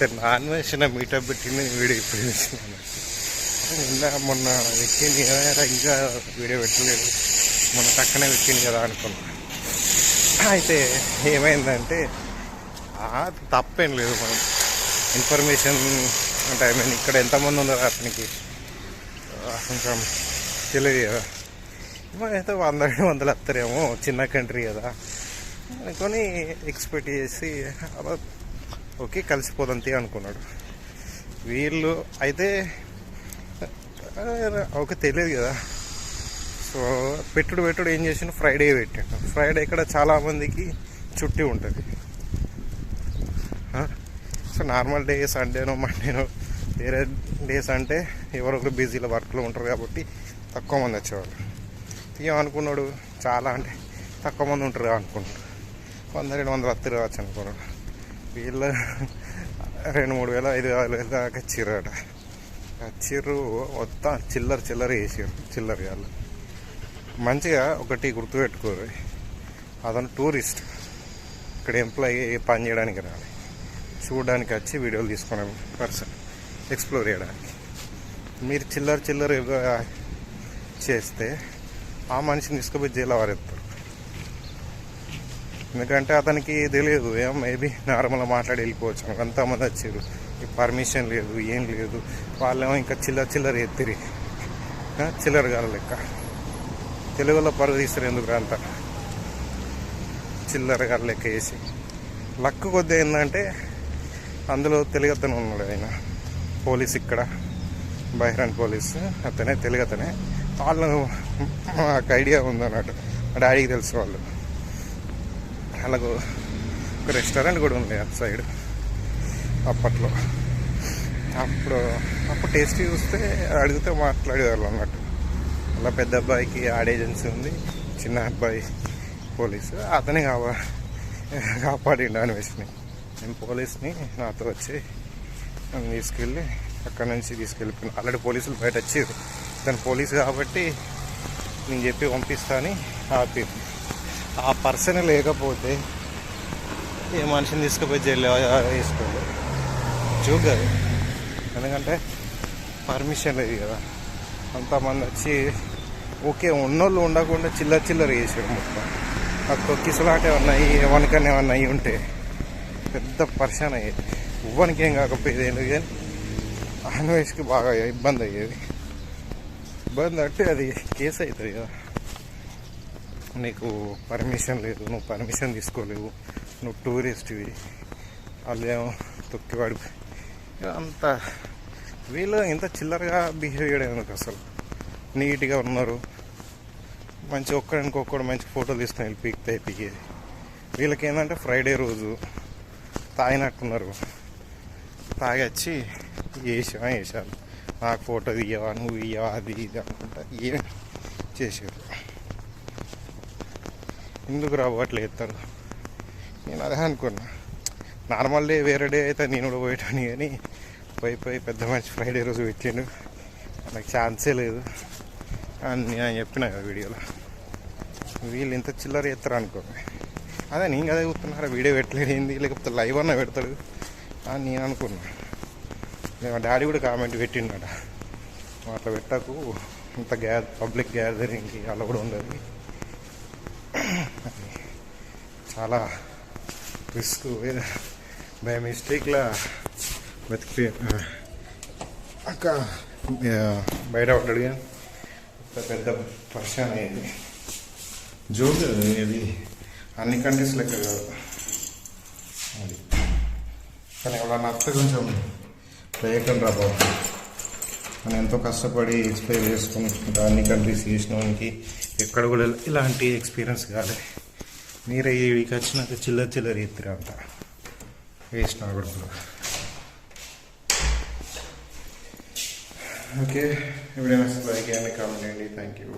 అయితే non veg meetup పెట్టింది video ఇప్పుడు చూసినాను నిన్న మొన్న పెట్టింది కదా ఇంకా వీడియో పెట్టలేదు. మొన్న పక్కనే పెట్టింది కదా అనుకున్నా. అయితే ఏమైందంటే తప్పేం లేదు మనం. ఇన్ఫర్మేషన్ అంటే ఐ మీన్ ఇక్కడ ఎంతమంది ఉన్నారు అతనికి? కొంచెం తెలియదు కదా. అయితే వంద రెండు వందలు వస్తారేమో చిన్న కంట్రీ కదా. అనుకొని ఎక్స్పెక్ట్ చేసి అలా ఓకే కలిసిపోదంతే అనుకున్నాడు. వీళ్ళు అయితే ఒక ఓకే తెలియదు కదా. సో పెట్టుడు పెట్టుడు ఏం చేసిన ఫ్రైడే పెట్టాడు. ఫ్రైడే ఇక్కడ చాలామందికి చుట్టి ఉంటుంది. సో నార్మల్ డే సండేనో మండేనో వేరే డేస్ అంటే ఎవరొకరు బిజీలో వర్క్లో ఉంటారు కాబట్టి తక్కువ మంది వచ్చేవాళ్ళు. ఏమనుకున్నాడు? చాలా అంటే తక్కువ మంది ఉంటారు అనుకున్నాడు. వంద రెండు వందలు వస్తారు కావచ్చు అనుకున్నాడు. వీళ్ళు రెండు మూడు వేల ఐదు ఆరు వేల దాకా వచ్చిర్రట వచ్చిర్రు మొత్తం చిల్లర చిల్లర వేసారు చిల్లర వాళ్ళు మంచిగా ఒకటి గుర్తుపెట్టుకోరు. అతను టూరిస్ట్. ఇక్కడ ఎంప్లాయీ పని చేయడానికి రాలి. చూడడానికి వచ్చి వీడియోలు తీసుకునే పర్సన్. ఎక్స్ప్లోర్ చేయడానికి. మీరు చిల్లర చిల్లర చేస్తే ఆ మనిషిని తీసుకుపోయి జైలు వారెత్తారు ఎందుకంటే అతనికి తెలియదు. ఏం మేబీ నార్మల్గా మాట్లాడి వెళ్ళిపోవచ్చు. అంతమంది వచ్చారు. పర్మిషన్ లేదు ఏం లేదు. వాళ్ళేమో ఇంకా చిల్లర చిల్లర ఎత్తిరి. చిల్లర గాల లెక్క. తెలుగులో పరదీస్తారు ఎందుకు అంత? చిల్లర గాల లెక్క వేసి లక్ కొద్ది ఏంటంటే అందులో తెలుగు ఉన్నాడు ఆయన. పోలీస్ ఇక్కడ. బహిరాన్ పోలీస్. అతనే తెలుగతనే వాళ్ళు మాకు ఐడియా ఉందన్నట్టు. డాడీకి తెలుసు వాళ్ళు. అలాగూ ఒక రెస్టారెంట్ కూడా ఉంది అటు సైడ్ అప్పట్లో. అప్పుడు అప్పుడు టేస్ట్ చూస్తే అడిగితే మాట్లాడేవాళ్ళు అన్నట్టు. అలా పెద్ద అబ్బాయికి ఆడ్ ఏజెన్సీ ఉంది చిన్న అబ్బాయి పోలీసు అతనే కావా కాపాడిండు అనివేసిని నేను పోలీస్ని నాతో వచ్చి నన్ను తీసుకెళ్ళి అక్కడ నుంచి తీసుకెళ్ళిపోయిన. ఆల్రెడీ పోలీసులు బయట వచ్చారు తను పోలీసు కాబట్టి నేను చెప్పి పంపిస్తాని ఆపింది. ఆ పర్సన్ లేకపోతే ఏ మనిషిని తీసుకుపోయి జైలు వేసుకోండి. చూడదు ఎందుకంటే పర్మిషన్ లేదు కదా. అంతమంది వచ్చి ఓకే ఉన్నోళ్ళు ఉండకుండా చిల్లర చిల్లర వేసాడు మొత్తం. ఆ తొక్కిసలాట ఏమన్నా అయ్యి ఎవరికన్నా ఏమన్నా అయ్యి ఉంటే పెద్ద పర్షన్ అయ్యేది ఇవ్వనికి ఏం కాకపోయేది ఎందుకు కానీ అన్వేష్కి బాగా ఇబ్బంది అయ్యేది. ఇబ్బంది అంటే అది కేసు అవుతుంది కదా. నీకు పర్మిషన్ లేదు నువ్వు పర్మిషన్ తీసుకోలేవు నువ్వు టూరిస్ట్వి వాళ్ళేమో తొక్కివాడు. అంత వీళ్ళు ఇంత చిల్లరగా బిహేవ్ చేయడం ఎందుకు అసలు? నీట్గా ఉన్నారు. మంచి ఒక్కడికొక్కడు మంచి ఫోటోలు తీసుకుని వెళ్ళి పీక్ పీకేది. వీళ్ళకి ఏంటంటే ఫ్రైడే రోజు తాగినట్టున్నారు. తాగచ్చి వేసావా వేసాను నాకు ఫోటో తీయవా నువ్వు ఇయ్యవా అది ఇది అనుకుంటా ఏం చేసారు ఎందుకు రావట్లేదు తను? నేను అదే అనుకున్నా. నార్మల్ డే వేరే డే అయితే నేను కూడా పోయేటాను కానీ పోయి పోయి పెద్ద మంచి ఫ్రైడే రోజు పెట్టిండు. నాకు ఛాన్సే లేదు. అని నేను చెప్పిన కదా వీడియోలో. వీళ్ళు ఇంత చిల్లర చేస్తారు అనుకోండి. అదే నేను అదే చూస్తున్నారా వీడియో పెట్టలేడు ఏంది? లేకపోతే లైవ్ అన్న పెడతాడు అని నేను అనుకున్నా. నేను మా డాడీ కూడా కామెంట్ పెట్టిండట. అట్లా పెట్టకు ఇంత గ్యా పబ్లిక్ గ్యాదరింగ్కి అలా కూడా ఉండదు. అది చాలా రిస్క్ బై మిస్టేక్లా బతికి అక్క బయట పడ్డాడు పెద్ద పర్షన్ అయ్యేది. జోక్ ఇది. అన్ని కంట్రీస్ లెక్క కాదు. అది. కానీ ఎవరన్నా అత్త కొంచెం ప్రయత్నం రా బాబు. మనం ఎంతో కష్టపడి ఎక్స్ప్లెయిన్ చేసుకుంటా అన్ని కంట్రీస్ చేసినవానికి ఎక్కడ కూడా ఇలాంటి ఎక్స్పీరియన్స్ కాలే. మీరే ఈ వీక్ వచ్చినాక చిల్లర చిల్లర ఎత్తురు అంట. వేసిన కూడా ఓకే ఎప్పుడైనా లైక్ చేయండి కామెంట్ చేయండి. Thank you